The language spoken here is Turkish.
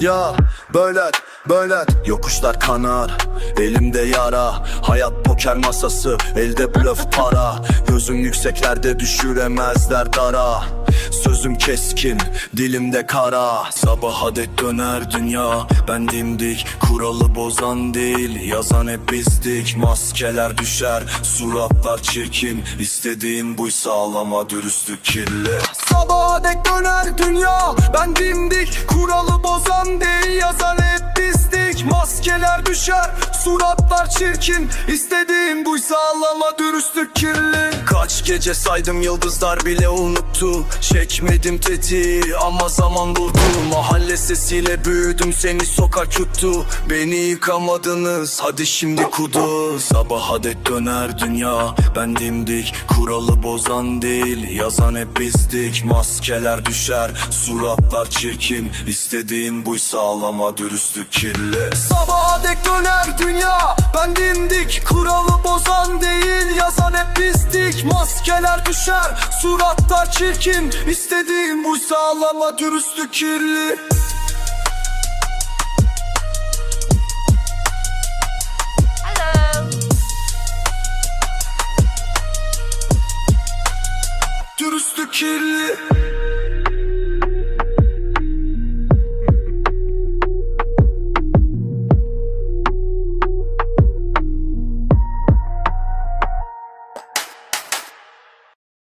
Ya böyle böyle yokuşlar kanar Elimde yara. Hayat poker masası Elde blöf para. Gözüm yükseklerde düşüremezler dara. Sözüm keskin Dilimde kara. Sabaha dek döner dünya. Ben dimdik Kuralı bozan değil. Yazan hep bizdik Maskeler düşer. Suratlar çirkin İstediğim buysa ağlama dürüstlük kirli. Sabaha dek döner dünya düşer Suratlar çirkin. İstediğim buysa ağlama dürüstlük kirli Kaç gece saydım yıldızlar bile unuttu. Çekmedim tetiği ama zaman durdu. Mahalle sesiyle büyüdüm seni sokak yuttu. Beni yıkamadınız hadi şimdi kudu. Sabaha dek döner dünya Ben dimdik. Kuralı bozan değil Yazan hep bizdik. Maskeler düşer suratlar çirkin. İstediğim buysa ağlama dürüstlük kirli. Sabaha teknoner dünya. Ben dindik kuralı bozan değil. Yazan hep bizdik. Maskeler düşer suratlar çirkin. İstediğim buysa ağlama dürüstlük kirli. Dürüstlük kirli.